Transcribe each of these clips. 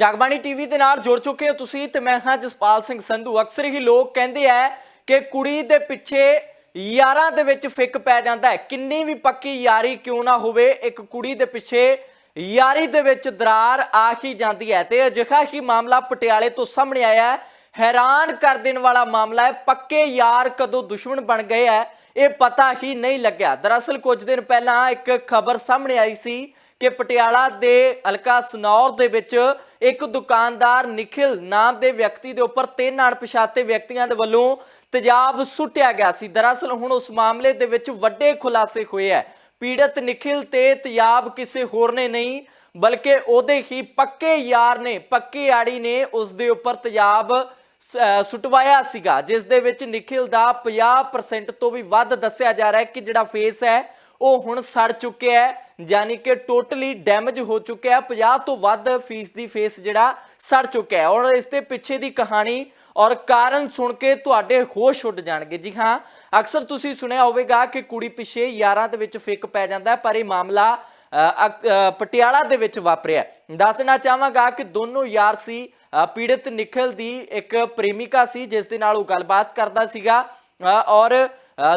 Jagbani TV ਦੇ ਨਾਲ ਜੁੜ ਚੁੱਕੇ ਹੋ ਤੁਸੀਂ ਤੇ ਮੈਂ ਹਾਂ ਜਸਪਾਲ ਸਿੰਘ ਸੰਧੂ। ਅਕਸਰ ਹੀ ਲੋਕ ਕਹਿੰਦੇ ਆ ਕਿ ਕੁੜੀ ਦੇ ਪਿੱਛੇ ਯਾਰਾਂ ਦੇ ਵਿੱਚ ਫਿੱਕ ਪੈ ਜਾਂਦਾ ਹੈ। ਕਿੰਨੀ ਵੀ ਪੱਕੀ ਯਾਰੀ ਕਿਉਂ ਨਾ ਹੋਵੇ, ਇੱਕ ਕੁੜੀ ਦੇ ਪਿੱਛੇ ਯਾਰੀ ਦੇ ਵਿੱਚ ਦਰਾਰ ਆ ਹੀ ਜਾਂਦੀ ਹੈ ਤੇ ਅਜਿਹਾ ਹੀ ਮਾਮਲਾ ਪਟਿਆਲੇ ਤੋਂ ਸਾਹਮਣੇ ਆਇਆ ਹੈ। ਹੈਰਾਨ ਕਰ ਦੇਣ ਵਾਲਾ ਮਾਮਲਾ ਹੈ, ਪੱਕੇ ਯਾਰ ਕਦੋਂ ਦੁਸ਼ਮਣ ਬਣ ਗਏ ਹੈ, ਇਹ ਪਤਾ ਹੀ ਨਹੀਂ ਲੱਗਿਆ। ਦਰਅਸਲ ਕੁਝ ਦਿਨ ਪਹਿਲਾਂ ਇੱਕ ਖਬਰ ਸਾਹਮਣੇ ਆਈ ਸੀ ਕਿ ਪਟਿਆਲਾ ਦੇ ਹਲਕਾ ਸਨੌਰ ਦੇ ਵਿੱਚ ਇੱਕ ਦੁਕਾਨਦਾਰ ਨikhil ਨਾਮ ਦੇ ਵਿਅਕਤੀ ਦੇ ਉੱਪਰ ਤਿੰਨ ਅਣਪਛਾਤੇ ਵਿਅਕਤੀਆਂ ਦੇ ਵੱਲੋਂ ਤੇਜ਼ਾਬ ਸੁੱਟਿਆ ਗਿਆ ਸੀ। ਦਰਅਸਲ ਹੁਣ ਉਸ ਮਾਮਲੇ ਦੇ ਵਿੱਚ ਵੱਡੇ ਖੁਲਾਸੇ ਹੋਏ ਹੈ। ਪੀੜਤ ਨikhil ਤੇ ਤੇਜ਼ਾਬ ਕਿਸੇ ਹੋਰ ਨੇ ਨਹੀਂ, ਬਲਕਿ ਉਹਦੇ ਹੀ ਪੱਕੇ ਯਾਰ ਨੇ, ਪੱਕੇ ਆੜੀ ਨੇ ਉਸ ਦੇ ਉੱਪਰ ਤੇਜ਼ਾਬ ਸੁਟਵਾਇਆ ਸੀਗਾ। ਜਿਸ ਦੇ ਵਿੱਚ ਨikhil ਦਾ 50% ਤੋਂ ਵੀ ਵੱਧ ਦੱਸਿਆ ਜਾ ਰਿਹਾ ਹੈ ਕਿ ਜਿਹੜਾ ਫੇਸ ਹੈ ਉਹ ਹੁਣ ਸੜ ਚੁੱਕਿਆ ਹੈ ਯਾਨੀ ਕਿ ਟੋਟਲੀ ਡੈਮੇਜ ਹੋ ਚੁੱਕਿਆ ਹੈ 50 ਤੋਂ ਵੱਧ ਫੀਸਦੀ ਫੇਸ ਜਿਹੜਾ ਸੜ ਚੁੱਕਿਆ ਹੈ ਔਰ ਇਸ ਦੇ ਪਿੱਛੇ ਦੀ ਕਹਾਣੀ ਔਰ ਕਾਰਨ ਸੁਣ ਕੇ ਤੁਹਾਡੇ ਹੋਸ਼ ਉੱਡ ਜਾਣਗੇ। ਜੀ ਹਾਂ ਅਕਸਰ ਤੁਸੀਂ ਸੁਣਿਆ ਹੋਵੇਗਾ ਕਿ ਕੁੜੀ ਪਿੱਛੇ ਯਾਰਾਂ ਦੇ ਵਿੱਚ ਫਿੱਕ ਪੈ ਜਾਂਦਾ ਹੈ ਪਰ ਇਹ ਮਾਮਲਾ ਅ, ਅਕ- ਪਟਿਆਲਾ ਦੇ ਵਿੱਚ ਵਾਪਰਿਆ ਦੱਸ ਦੇਣਾ ਚਾਹਾਂਗਾ ਕਿ ਦੋਨੋਂ ਯਾਰ ਸੀ ਪੀੜਤ ਨਿਖਲ ਦੀ ਇੱਕ ਪ੍ਰੇਮਿਕਾ ਸੀ ਜਿਸ ਦੇ ਨਾਲ ਉਹ ਗੱਲਬਾਤ ਕਰਦਾ ਸੀਗਾ ਅ, ਔਰ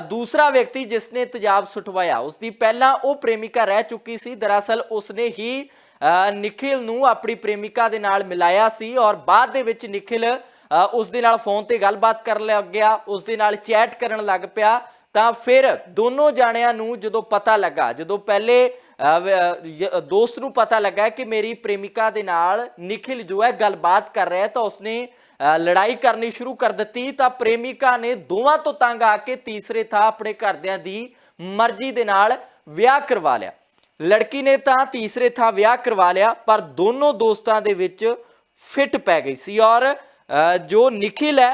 ਦੂਸਰਾ ਵਿਅਕਤੀ ਜਿਸ ਨੇ ਤੇਜ਼ਾਬ ਸੁਟਵਾਇਆ ਉਸ ਦੀ ਪਹਿਲਾਂ ਉਹ ਪ੍ਰੇਮਿਕਾ ਰਹਿ ਚੁੱਕੀ ਸੀ। ਦਰਅਸਲ ਉਸਨੇ ਹੀ ਅ, ਨਿਖਿਲ ਨੂੰ ਆਪਣੀ ਪ੍ਰੇਮਿਕਾ ਦੇ ਨਾਲ ਮਿਲਾਇਆ ਸੀ ਔਰ ਬਾਅਦ ਦੇ ਵਿੱਚ ਨਿਖਿਲ ਅ, ਉਸ ਦੇ ਨਾਲ ਫੋਨ ਤੇ ਗੱਲਬਾਤ ਕਰਨ ਲੱਗ ਗਿਆ ਉਸ ਦੇ ਨਾਲ ਚੈਟ ਕਰਨ ਲੱਗ ਪਿਆ। ਤਾਂ ਫਿਰ ਦੋਨੋਂ ਜਾਣਿਆਂ ਨੂੰ ਜਦੋਂ ਪਤਾ ਲੱਗਾ ਜਦੋਂ ਪਹਿਲੇ ਦੋਸਤ ਨੂੰ ਪਤਾ ਲੱਗਾ ਕਿ ਮੇਰੀ ਪ੍ਰੇਮਿਕਾ ਦੇ ਨਾਲ ਨਿਖਿਲ ਜੋ ਹੈ ਗੱਲਬਾਤ ਕਰ ਰਿਹਾ ਹੈ ਤਾਂ ਉਸਨੇ ਲੜਾਈ ਕਰਨੀ ਸ਼ੁਰੂ ਕਰ ਦਿੱਤੀ ਤਾਂ ਪ੍ਰੇਮਿਕਾ ਨੇ ਦੋਵਾਂ ਤੋਂ ਤੰਗ ਆ ਕੇ ਤੀਸਰੇ ਥਾਂ ਆਪਣੇ ਘਰਦਿਆਂ ਦੀ ਮਰਜ਼ੀ ਦੇ ਨਾਲ ਵਿਆਹ ਕਰਵਾ ਲਿਆ। ਲੜਕੀ ਨੇ ਤਾਂ ਤੀਸਰੇ ਥਾਂ ਵਿਆਹ ਕਰਵਾ ਲਿਆ ਪਰ ਦੋਨੋਂ ਦੋਸਤਾਂ ਦੇ ਵਿੱਚ ਫਿੱਟ ਪੈ ਗਈ ਸੀ ਔਰ ਜੋ ਨਿਖਿਲ ਹੈ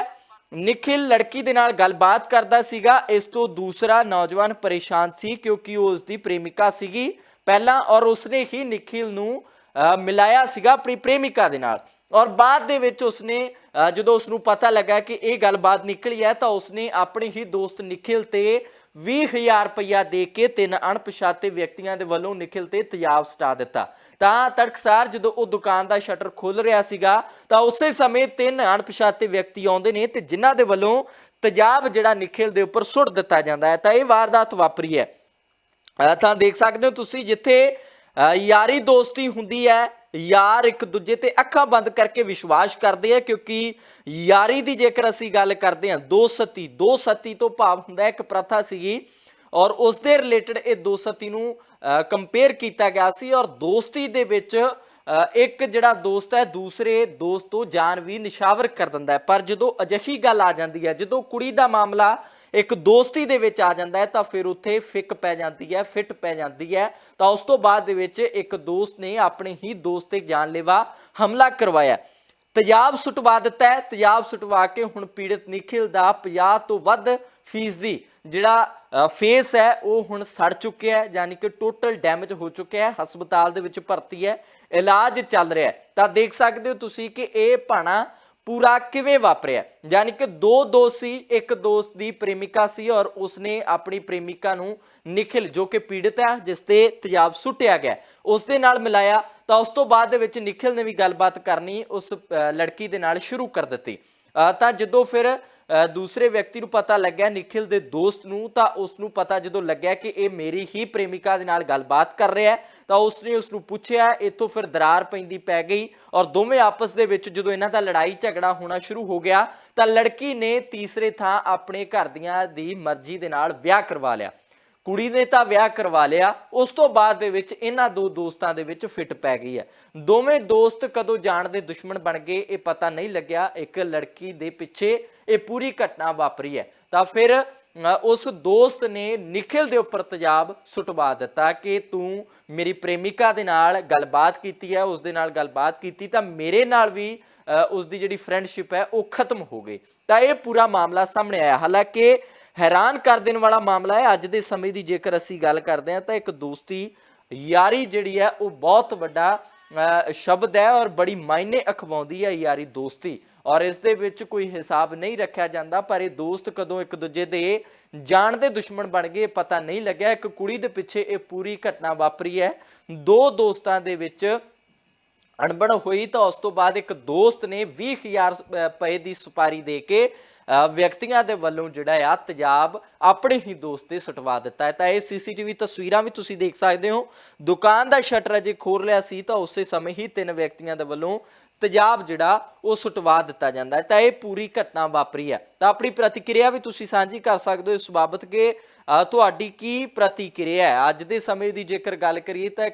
ਨਿਖਿਲ ਲੜਕੀ ਦੇ ਨਾਲ ਗੱਲਬਾਤ ਕਰਦਾ ਸੀਗਾ। ਇਸ ਤੋਂ ਦੂਸਰਾ ਨੌਜਵਾਨ ਪਰੇਸ਼ਾਨ ਸੀ ਕਿਉਂਕਿ ਉਹ ਉਸ ਦੀ ਪ੍ਰੇਮਿਕਾ ਸੀਗੀ ਪਹਿਲਾਂ ਔਰ ਉਸਨੇ ਹੀ ਨਿਖਿਲ ਨੂੰ ਅ, ਮਿਲਾਇਆ ਸੀਗਾ ਆਪਣੀ ਪ੍ਰੇਮਿਕਾ ਦੇ ਨਾਲ। ਔਰ ਬਾਅਦ ਦੇ ਵਿੱਚ ਉਸਨੇ ਜਦੋਂ ਉਸ ਨੂੰ ਪਤਾ ਲੱਗਾ ਕਿ ਇਹ ਗੱਲਬਾਤ ਨਿਕਲੀ ਹੈ, ਤਾਂ ਉਸਨੇ ਆਪਣੇ ਹੀ ਦੋਸਤ ਨਿਖਿਲ ਤੇ 20000 ਰੁਪਇਆ ਦੇ ਕੇ ਤਿੰਨ ਅਣਪਛਾਤੇ ਵਿਅਕਤੀਆਂ ਦੇ ਵੱਲੋਂ ਨਿਖਿਲ ਤੇ ਤੇਜ਼ਾਬ ਸਟਾ ਦਿੱਤਾ। ਤਾਂ ਤੜਕਸਾਰ ਜਦੋਂ ਉਹ ਦੁਕਾਨ ਦਾ ਸ਼ਟਰ ਖੁੱਲ ਰਿਹਾ ਸੀਗਾ, ਤਾਂ ਉਸੇ ਸਮੇਂ ਤਿੰਨ ਅਣਪਛਾਤੇ ਵਿਅਕਤੀ ਆਉਂਦੇ ਨੇ ਤੇ ਜਿਨ੍ਹਾਂ ਦੇ ਵੱਲੋਂ ਤੇਜ਼ਾਬ ਜਿਹੜਾ ਨਿਖਿਲ ਦੇ ਉੱਪਰ ਸੁੱਟ ਦਿੱਤਾ ਜਾਂਦਾ ਹੈ। ਤਾਂ ਇਹ ਵਾਰਦਾਤ ਵਾਪਰੀ ਹੈ। ਤਾਂ ਦੇਖ ਸਕਦੇ ਹੋ ਤੁਸੀਂ ਜਿੱਥੇ ਯਾਰੀ ਦੋਸਤੀ ਹੁੰਦੀ ਹੈ ਯਾਰ ਇੱਕ ਦੂਜੇ ਤੇ ਅੱਖਾਂ ਬੰਦ ਕਰਕੇ ਵਿਸ਼ਵਾਸ ਕਰਦੇ ਆ, ਕਿਉਂਕਿ ਯਾਰੀ ਦੀ ਜੇਕਰ ਅਸੀਂ ਗੱਲ ਕਰਦੇ ਹਾਂ, ਦੋ ਸਤੀ ਦੋ ਸਤੀ ਤੋਂ ਭਾਵ ਹੁੰਦਾ ਇੱਕ ਪ੍ਰਥਾ ਸੀਗੀ ਔਰ ਉਸ ਦੇ ਰਿਲੇਟਡ ਇਹ ਦੋ ਸਤੀ ਨੂੰ ਕੰਪੇਅਰ ਕੀਤਾ ਗਿਆ ਸੀ ਔਰ ਦੋਸਤੀ ਦੇ ਵਿੱਚ ਇੱਕ ਜਿਹੜਾ ਦੋਸਤ ਹੈ, ਦੂਸਰੇ ਦੋਸਤ ਤੋਂ ਜਾਨ ਵੀ ਨਿਸ਼ਾਵਰ ਕਰ ਦਿੰਦਾ ਹੈ। ਪਰ ਜਦੋਂ ਅਜਿਹੀ ਗੱਲ ਆ ਜਾਂਦੀ ਹੈ, ਜਦੋਂ ਕੁੜੀ ਦਾ ਮਾਮਲਾ ਇੱਕ ਦੋਸਤੀ ਦੇ ਵਿੱਚ ਆ ਜਾਂਦਾ ਹੈ, ਤਾਂ ਫਿਰ ਉੱਥੇ ਫਿੱਕ ਪੈ ਜਾਂਦੀ ਹੈ, ਫਿੱਟ ਪੈ ਜਾਂਦੀ ਹੈ। ਤਾਂ ਉਸ ਤੋਂ ਬਾਅਦ ਦੇ ਵਿੱਚ ਇੱਕ ਦੋਸਤ ਨੇ ਆਪਣੇ ਹੀ ਦੋਸਤ ਤੇ ਜਾਨਲੇਵਾ ਹਮਲਾ ਕਰਵਾਇਆ। ਤੇਜ਼ਾਬ ਸੁਟਵਾ ਦਿੱਤਾ ਹੈ। ਤੇਜ਼ਾਬ ਸੁਟਵਾ ਕੇ ਹੁਣ ਪੀੜਤ ਨਿਖਿਲ ਦਾ 50 ਤੋਂ ਵੱਧ ਫੀਸਦੀ ਜਿਹੜਾ ਫੇਸ ਹੈ, ਉਹ ਹੁਣ ਸੜ ਚੁੱਕਿਆ ਹੈ, ਯਾਨੀ ਕਿ ਟੋਟਲ ਡੈਮੇਜ ਹੋ ਚੁੱਕਿਆ ਹੈ, ਹਸਪਤਾਲ ਦੇ ਵਿੱਚ ਭਰਤੀ ਹੈ, ਇਲਾਜ ਚੱਲ ਰਿਹਾ ਹੈ। ਤਾਂ ਦੇਖ ਸਕਦੇ ਹੋ ਤੁਸੀਂ ਕਿ ਇਹ ਭਾਣਾ ਪੂਰਾ ਕਿਵੇਂ ਵਾਪਰਿਆ? ਯਾਨੀ ਕਿ ਦੋ ਦੋਸਤ ਸੀ ਇੱਕ ਦੋਸਤ ਦੀ ਪ੍ਰੇਮਿਕਾ ਸੀ ਔਰ ਉਸਨੇ ਆਪਣੀ ਪ੍ਰੇਮਿਕਾ ਨੂੰ ਨਿਖਿਲ ਜੋ ਕਿ ਪੀੜਤ ਹੈ ਜਿਸ ਤੇ ਤੇਜ਼ਾਬ ਸੁੱਟਿਆ ਗਿਆ। ਉਸ ਦੇ ਨਾਲ ਮਿਲਾਇਆ ਤਾਂ ਉਸ ਤੋਂ ਬਾਅਦ ਦੇ ਵਿੱਚ ਨਿਖਿਲ ਨੇ ਵੀ ਗੱਲਬਾਤ ਕਰਨੀ ਉਸ ਅ, ਲੜਕੀ ਦੇ ਨਾਲ ਸ਼ੁਰੂ ਕਰ ਦਿੱਤੀ। ਅ, ਤਾਂ ਜਦੋਂ ਫਿਰ ਦੂਸਰੇ ਵਿਅਕਤੀ ਨੂੰ ਪਤਾ ਲੱਗਿਆ ਨਿਖਿਲ ਦੇ ਦੋਸਤ ਨੂੰ, ਤਾਂ ਉਸ ਨੂੰ ਪਤਾ ਜਦੋਂ ਲੱਗਿਆ ਕਿ ਇਹ ਮੇਰੀ ਹੀ ਪ੍ਰੇਮਿਕਾ ਦੇ ਨਾਲ ਗੱਲਬਾਤ ਕਰ ਰਿਹਾ ਹੈ, ਤਾਂ ਉਸਨੇ ਉਸ ਨੂੰ ਪੁੱਛਿਆ ਇਤੋਂ ਫਿਰ ਦਰਾਰ ਪੈਂਦੀ ਪੈ ਗਈ ਔਰ ਦੋਵੇਂ ਆਪਸ ਦੇ ਵਿੱਚ ਜਦੋਂ ਇਹਨਾਂ ਦਾ ਲੜਾਈ ਝਗੜਾ ਹੋਣਾ ਸ਼ੁਰੂ ਹੋ ਗਿਆ, ਤਾਂ ਲੜਕੀ ਨੇ ਤੀਸਰੇ ਥਾਂ ਆਪਣੇ ਘਰ ਦੀਆਂ ਦੀ ਮਰਜ਼ੀ ਦੇ ਨਾਲ ਵਿਆਹ ਕਰਵਾ ਲਿਆ। ਕੁੜੀ ਨੇ ਤਾਂ ਵਿਆਹ ਕਰਵਾ ਲਿਆ ਉਸ ਤੋਂ ਬਾਅਦ ਦੇ ਵਿੱਚ ਇਹਨਾਂ ਦੋ ਦੋਸਤਾਂ ਦੇ ਵਿੱਚ ਫਿੱਟ ਪੈ ਗਈ ਹੈ। ਦੋਵੇਂ ਦੋਸਤ ਕਦੋਂ ਜਾਣ ਦੇ ਦੁਸ਼ਮਣ ਬਣ ਗਏ ਇਹ ਪਤਾ ਨਹੀਂ ਲੱਗਿਆ। ਇੱਕ ਲੜਕੀ ਦੇ ਪਿੱਛੇ ਇਹ ਪੂਰੀ ਘਟਨਾ ਵਾਪਰੀ ਹੈ। ਤਾਂ ਫਿਰ ਉਸ ਦੋਸਤ ਨੇ ਨਿਖਿਲ ਦੇ ਉੱਪਰ ਤਜਾਬ ਸੁਟਵਾ ਦਿੱਤਾ ਕਿ ਤੂੰ ਮੇਰੀ ਪ੍ਰੇਮਿਕਾ ਦੇ ਨਾਲ ਗੱਲਬਾਤ ਕੀਤੀ ਹੈ। ਉਸ ਦੇ ਨਾਲ ਗੱਲਬਾਤ ਕੀਤੀ ਤਾਂ ਮੇਰੇ ਨਾਲ ਵੀ ਅ, ਉਸ ਦੀ ਜਿਹੜੀ ਫਰੈਂਡਸ਼ਿਪ ਹੈ ਉਹ ਖਤਮ ਹੋ ਗਈ। ਤਾਂ ਇਹ ਪੂਰਾ ਮਾਮਲਾ ਸਾਹਮਣੇ ਆਇਆ। ਹਾਲਾਂਕਿ ਹੈਰਾਨ ਕਰ ਦੇਣ ਵਾਲਾ ਮਾਮਲਾ ਹੈ। ਅੱਜ ਦੇ ਸਮੇਂ ਦੀ ਜੇਕਰ ਅਸੀਂ ਗੱਲ ਕਰਦੇ ਹਾਂ ਤਾਂ ਇੱਕ ਦੋਸਤੀ ਯਾਰੀ ਜਿਹੜੀ ਹੈ, ਉਹ ਬਹੁਤ ਵੱਡਾ ਸ਼ਬਦ ਹੈ ਔਰ ਬੜੀ ਮਾਇਨੇ ਅਖਵਾਉਂਦੀ ਹੈ ਯਾਰੀ ਦੋਸਤੀ। ਔਰ ਇਸ ਦੇ ਵਿੱਚ ਕੋਈ ਹਿਸਾਬ ਨਹੀਂ ਰੱਖਿਆ ਜਾਂਦਾ, ਪਰ ਇਹ ਦੋਸਤ ਕਦੋਂ ਇੱਕ ਦੂਜੇ ਦੇ ਜਾਣ ਦੇ ਦੁਸ਼ਮਣ ਬਣ ਗਏ ਪਤਾ ਨਹੀਂ ਲੱਗਿਆ। ਇੱਕ ਕੁੜੀ ਦੇ ਪਿੱਛੇ ਇਹ ਪੂਰੀ ਘਟਨਾ ਵਾਪਰੀ ਹੈ। ਦੋ ਦੋਸਤਾਂ ਦੇ ਵਿੱਚ ਅਣਬਣ ਹੋਈ ਤਾਂ ਉਸ ਤੋਂ ਬਾਅਦ ਇੱਕ ਦੋਸਤ ਨੇ 20000 ਰੁਪਏ ਦੀ ਸੁਪਾਰੀ ਦੇ ਕੇ ਵਿਅਕਤੀਆਂ ਦੇ ਵੱਲੋਂ ਜਿਹੜਾ ਆ ਤੇਜ਼ਾਬ ਆਪਣੇ ਹੀ ਦੋਸਤ ਤੇ ਸਟਵਾ ਦਿੱਤਾ ਹੈ। ਤਾਂ ਇਹ ਸੀਸੀਟੀਵੀ ਤਸਵੀਰਾਂ ਵੀ ਤੁਸੀਂ ਦੇਖ ਸਕਦੇ ਹੋ। ਦੁਕਾਨ ਦਾ ਸ਼ਟਰ ਅਜੇ ਖੋਲ ਲਿਆ ਸੀ ਤਾਂ ਉਸੇ ਸਮੇਂ ਹੀ ਤਿੰਨ ਵਿਅਕਤੀਆਂ ਦੇ ਵੱਲੋਂ ਤੇਜ਼ਾਬ ਜਿਹੜਾ ਉਹ ਸੁਟਵਾ ਦਿੱਤਾ ਜਾਂਦਾ ਹੈ। ਤਾਂ ਇਹ ਪੂਰੀ ਘਟਨਾ ਵਾਪਰੀ ਹੈ। ਤਾਂ ਆਪਣੀ ਪ੍ਰਤੀਕਿਰਿਆ ਵੀ ਤੁਸੀਂ ਸਾਂਝੀ ਕਰ ਸਕਦੇ ਹੋ ਇਸ ਬਾਬਤ ਕਿ ਤੁਹਾਡੀ ਕੀ ਪ੍ਰਤੀਕਿਰਿਆ ਹੈ? ਅੱਜ ਦੇ ਸਮੇਂ ਦੀ ਜੇਕਰ ਗੱਲ ਕਰੀਏ ਤਾਂ